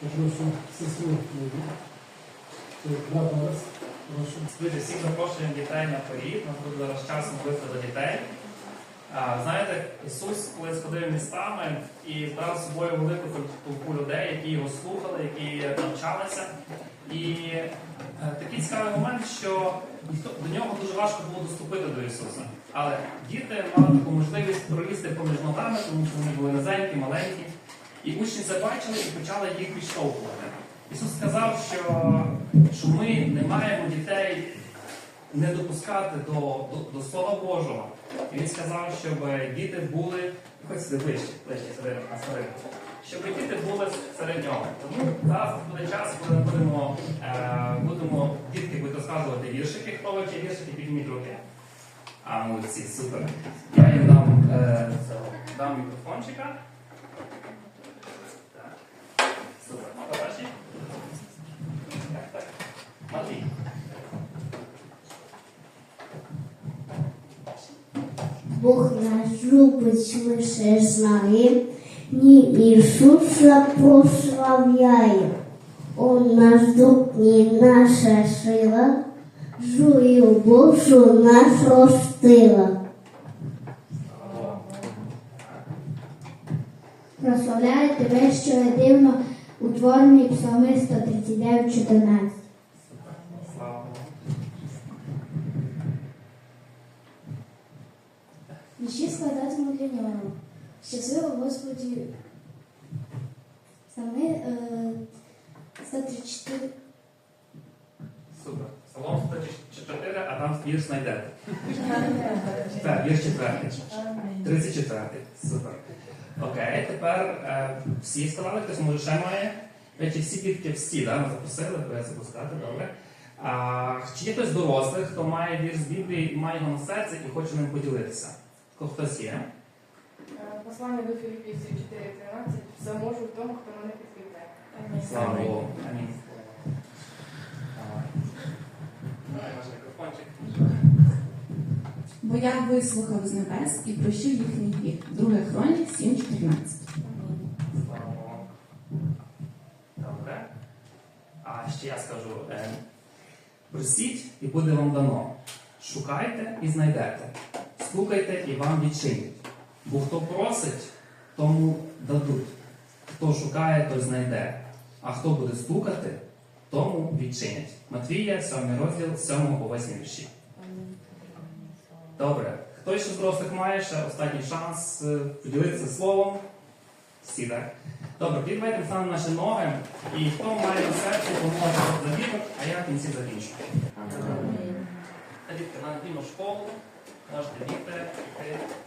Прошу сестру Тарас, прошу. Друзі, всіх запрошуємо дітей на порід. Нас буде зараз час молитви до дітей. А, знаєте, Ісус, коли сходив містами і брав з собою велику толпу людей, які його слухали, які навчалися. І е, такий цікавий момент, що до нього дуже важко було доступити до Ісуса. Але діти мали таку можливість пролізти поміж ногами, тому що вони були низенькі, маленькі. І учні бачили і почали їх відштовхувати. Ісус сказав, що, що ми не маємо дітей не допускати до, до, до Слова Божого. І він сказав, щоб діти були, хоч сюди ближче, на старину, щоб діти були серед нього. Тому зараз буде час, коли ми будемо, е, будемо дітки будуть розказувати віршики, хто вивчить віршики, підніміть руки. А молодці, супер. Я їм дам, е, дам мікрофончика. Так. Супер. Побачиш? Так, так. Матвій. Бог нас любить, ми все знаємо, ні Ісуса прославляє. Он наш дух, ні наша сила, жую Божу нас ростила. Прославляю тебе, що є дивно утворений псалми 139, 14. Слава Богу. Вічі складатиму для нього. Щасливо Господі. Псалми е, 134. Супер. Псалом 104, а там вірш знайдете. Так, вірш четвертий. 34. Супер. Окей, тепер е, всі сказали, хтось може ще має. Речі, всі дітки всі, да, ми запросили, буде запускати, добре. А, чи є хтось з дорослих, хто має вірш з Біблії і має його на серці і хоче ним поділитися? Хто хтось є? Послання до Філіппійців 4.13 все можу в тому, хто мене підкріпляє. Слава Богу. Амінь. Бо я вислухав з небес і прощив їхній гріх. Друге Хронік 7.14. Слава Богу. Добре. А ще я скажу: е, просіть і буде вам дано. Шукайте і знайдете. Стукайте і вам відчинять. Бо хто просить, тому дадуть. Хто шукає, той знайде. А хто буде стукати, тому відчинять. Матвія, 7 розділ, 7 по 8 вірші. Добре. Хто ще з дорослих має ще останній шанс е, поділитися словом? Всі, так? Добре, тоді давайте встанемо наші ноги. І хто має на серці, поможе за віток, а я в кінці закінчу. Та дітки, на школу, можете йти.